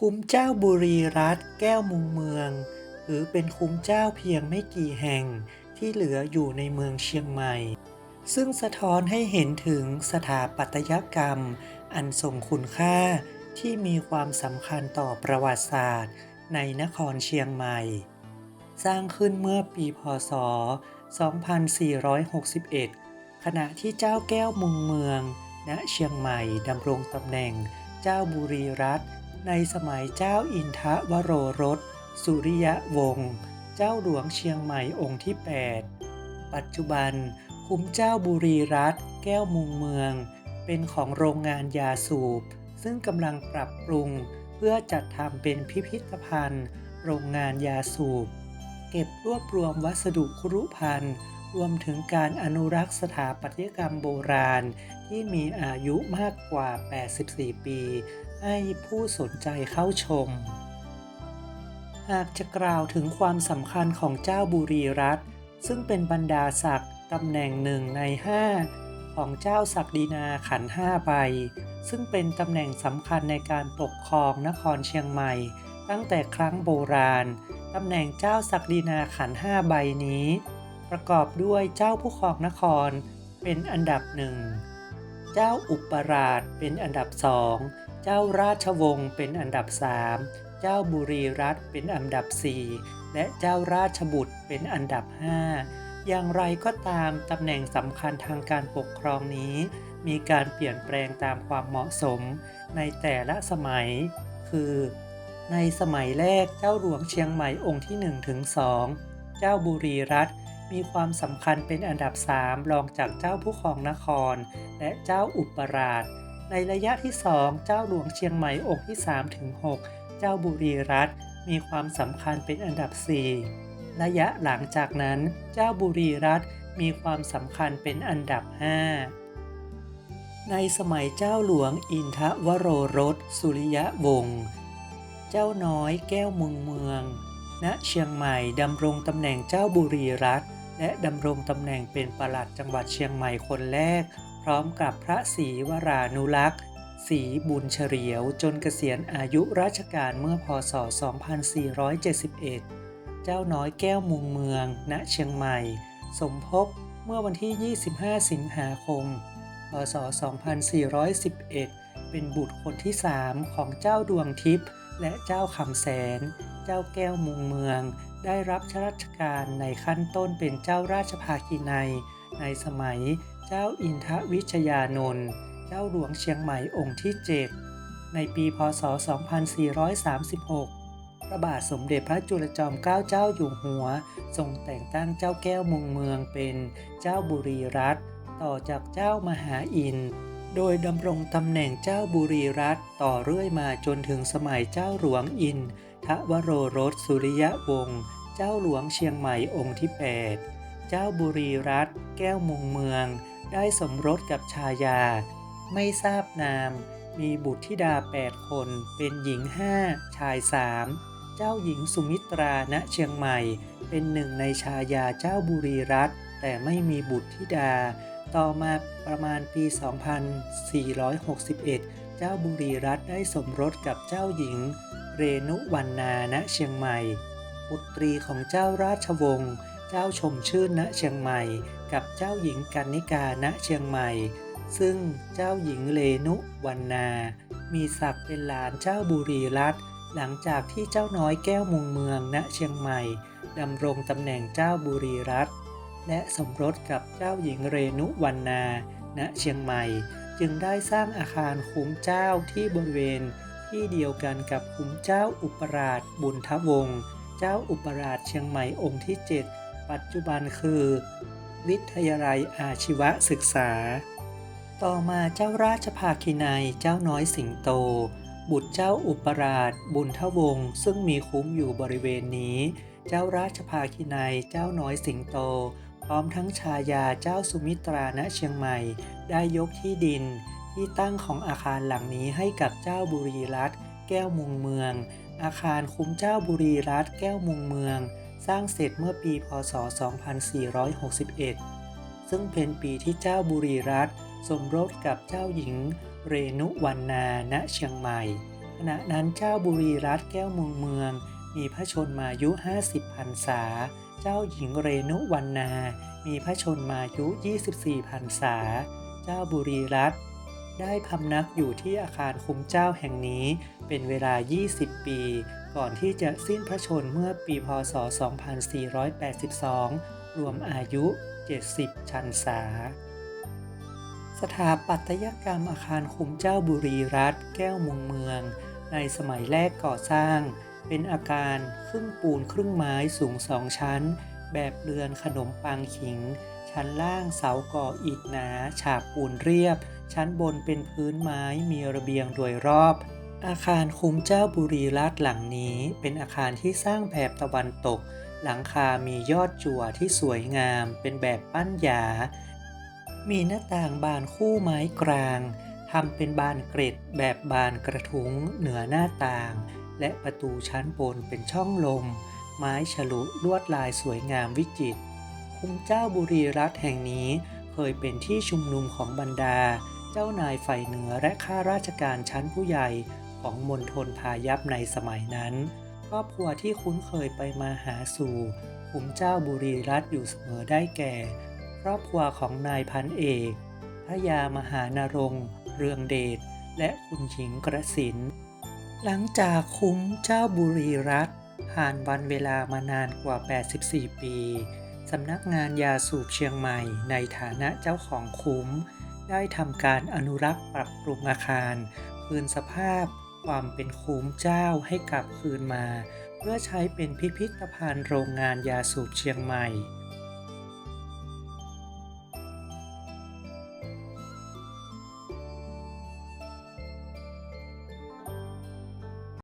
คุ้มเจ้าบุรีรัตน์แก้วมุงเมืองถือเป็นคุ้มเจ้าเพียงไม่กี่แห่งที่เหลืออยู่ในเมืองเชียงใหม่ ซึ่งสะท้อนให้เห็นถึงสถาปัตยกรรม อันทรงคุณค่าที่มีความสำคัญต่อประวัติศาสตร์ ในนครเชียงใหม่ สร้างขึ้นเมื่อปีพศ 2461 ขณะที่เจ้าแก้วมุงเมือง ณเชียงใหม่ดำรงตำแหน่ง เจ้าบุรีรัตน์ ในสมัยเจ้าอินทวโรรส สุริยวงศ์เจ้าหลวงเชียงใหม่องค์ที่ 8 ปัจจุบันคุ้มเจ้าบุรีรัตน์แก้วมุงเมือง เป็นของโรงงานยาสูบ ซึ่งกำลังปรับปรุงเพื่อจัดทำเป็นพิพิธภัณฑ์ โรงงานยาสูบ เก็บรวบรวมวัสดุครุภัณฑ์รวมถึงการอนุรักษ์สถาปัตยกรรมโบราณที่มีอายุมากกว่า 84 ปี ให้ผู้สนใจเข้าชม หากจะกล่าวถึงความสำคัญของเจ้าบุรีรัตน์ซึ่งเป็นบรรดาศักดิ์ตำแหน่งหนึ่งในห้าของเจ้าศักดินาขันห้าใบ ซึ่งเป็นตำแหน่งสำคัญในการปกครองนครเชียงใหม่ ตั้งแต่ครั้งโบราณ ตำแหน่งเจ้าศักดินาขันห้าใบนี้ ประกอบด้วยเจ้าผู้ครองนครเป็นอันดับหนึ่ง เจ้าอุปราชเป็นอันดับสอง เจ้าราชวงศ์เป็นอันดับสามเจ้าบุรีรัตน์เป็นอันดับสี่และเจ้าราชบุตรเป็นอันดับห้าอย่างไรก็ตามตำแหน่งสำคัญทางการปกครองนี้ มีการเปลี่ยนแปลงตามความเหมาะสมในแต่ละสมัย คือ ในสมัยแรกเจ้าหลวงเชียงใหม่องค์ที่1ถึง2เจ้าบุรีรัตน์มีความสำคัญเป็นอันดับ 3 รองจากเจ้าผู้ครองนคร และเจ้าอุปราช ในระยะที่ 2 เจ้าหลวงเชียงใหม่องค์ที่ 3 ถึง 6 เจ้าบุรีรัตน์มีความสำคัญเป็นอันดับ 4 ระยะหลังจากนั้น เจ้าบุรีรัตน์มีความสำคัญเป็นอันดับ 5 ในสมัยเจ้าหลวงอินทวโรรสสุริยะวงศ์เจ้าน้อยแก้วเมืองเมือง ณเชียงใหม่ดำรงตำแหน่งเจ้าบุรีรัตน์ และดำรงตำแหน่งเป็นปลัดจังหวัดเชียงใหม่คนแรก พร้อมกับพระศรีวรานุรักษ์ศรีบุญเฉลียวจนเกษียณอายุราชการเมื่อพศ 2471 เจ้าน้อยแก้วมุงเมือง ณ เชียงใหม่ สมภพเมื่อวันที่ 25 สิงหาคม พศ 2411 เป็นบุตรคนที่ 3 ของเจ้าดวงทิพย์และเจ้าคำแสน เจ้าแก้วมุงเมือง ได้รับชราชการในขั้นต้นเป็นเจ้าราชภาคีในยในสมัยเจ้าอินทวิชยานนท์เจ้าหลวงเชียงใหม่องค์ที่ 7 ในปีพศ 2436 พระบาทสมเด็จพระจุลจอมเกล้าเจ้าอยู่หัว ทรงแต่งตั้งเจ้าแก้วมุงเมืองเป็นเจ้าบุรีรัตต่อจากเจ้ามหาอิน โดยดำรงตำแหน่งเจ้าบุรีรัตต่อเรื่อยมาจนถึงสมัยเจ้าหลวงอิน ทวโรรสสุริยะวงศ์เจ้าหลวงเชียงใหม่องค์ที่ 8 เจ้าบุรีรัตน์แก้วมุงเมือง ได้สมรสกับชายา ไม่ทราบนาม มีบุตรธิดา 8 คน เป็นหญิง 5 ชาย 3 เจ้าหญิงสุมิตราณเชียงใหม่ เป็นหนึ่งในชายาเจ้าบุรีรัตน์แต่ไม่มีบุตรธิดา ต่อมาประมาณปี 2461 เจ้าบุรีรัตน์ได้สมรสกับเจ้าหญิง เรนุวรรณาณเชียงใหม่ บุตรีของเจ้าราชวงศ์ เจ้าชมชื่นณเชียงใหม่ กับเจ้าหญิงกันนิกาณเชียงใหม่ ซึ่งเจ้าหญิงเลนุวรรณามีศักดิ์เป็นหลานเจ้าบุรีรัตน์หลังจากที่เจ้าน้อยแก้วมุงเมืองณเชียงใหม่ดำรงตำแหน่งเจ้าบุรีรัตน์และสมรสกับเจ้าหญิงเรนุวรรณาณเชียงใหม่ จึงได้สร้างอาคารคุ้มเจ้าที่บริเวณ ที่เดียวกันกับคุ้มเจ้าอุปราชบุญทวงศ์เจ้าอุปราชเชียงใหม่องค์ที่ 7 ปัจจุบันคือ วิทยาลัยอาชีวศึกษา ต่อมาเจ้าราชภาคินัยเจ้าน้อยสิงโต บุตรเจ้าอุปราชบุญทวงศ์ซึ่งมีคุ้มอยู่บริเวณนี้ เจ้าราชภาคินัยเจ้าน้อยสิงโต พร้อมทั้งชายาเจ้าสุมิตราณเชียงใหม่ได้ยกที่ดิน ที่ตั้งของอาคารหลังนี้ให้กับเจ้าบุรีรัตน์แก้วมุงเมือง อาคารคุ้มเจ้าบุรีรัตน์แก้วมุงเมือง สร้างเสร็จเมื่อปีพศ 2461 ซึ่งเป็นปีที่เจ้าบุรีรัตน์สมรสกับเจ้าหญิง เรนุวรรณาณ เชียงใหม่ ขณะนั้นเจ้าบุรีรัตน์แก้วมืองเมือง มีพระชนมายุ 50พรรษา เจ้าหญิงเรนุวรรณามีพระชนมายุ 24พรรษา เจ้าบุรีรัตน์ ได้พำนักอยู่ที่อาคารคุ้มเจ้าแห่งนี้เป็นเวลา 20 ปี ก่อนที่จะสิ้นพระชนเมื่อปีพศ 2482 รวมอายุ 70 ชันษา สถาปัตยกรรมอาคารคุ้มเจ้าบุรีรัตน์แก้วมืองเมือง ในสมัยแรกก่อสร้าง เป็นอาคารครึ่งปูนครึ่งไม้สูงสองชั้น แบบเรือนขนมปังขิง ชั้นล่างเสาก่ออิฐหนา ฉาบปูนเรียบ ชั้นบนเป็นพื้นไม้มีระเบียงโดยรอบ อาคารคุ้มเจ้าบุรีรัตหลังนี้เป็นอาคารที่สร้างแบบตะวันตก หลังคามียอดจั่วที่สวยงาม เป็นแบบปั้นหยา มีหน้าต่างบานคู่ไม้กลางทำเป็นบานเกร็ดแบบบานกระทุ้งเหนือหน้าต่าง และประตูชั้นบนเป็นช่องลม ไม้ฉลุลวดลายสวยงามวิจิตรคุ้มเจ้าบุรีรัตแห่งนี้เคยเป็นที่ชุมนุมของบรรดา เจ้านายฝ่ายเหนือและข้าราชการชั้นผู้ใหญ่ของมณฑลพายัพในสมัยนั้น ครอบครัวที่คุ้นเคยไปมาหาสู่คุ้มเจ้าบุรีรัตน์อยู่เสมอได้แก่ ครอบครัวของนายพันเอกพระยามหานรงค์เรืองเดชและคุณหญิงกระสิน หลังจากคุ้มเจ้าบุรีรัตน์ผ่านวันเวลามานานกว่า 84 ปี สำนักงานยาสูบเชียงใหม่ในฐานะเจ้าของคุ้ม ได้ทำการอนุรักษ์ปรับปรุงอาคาร คืนสภาพความเป็นคุ้มเจ้าให้กลับคืนมา เพื่อใช้เป็นพิพิธภัณฑ์โรงงานยาสูบเชียงใหม่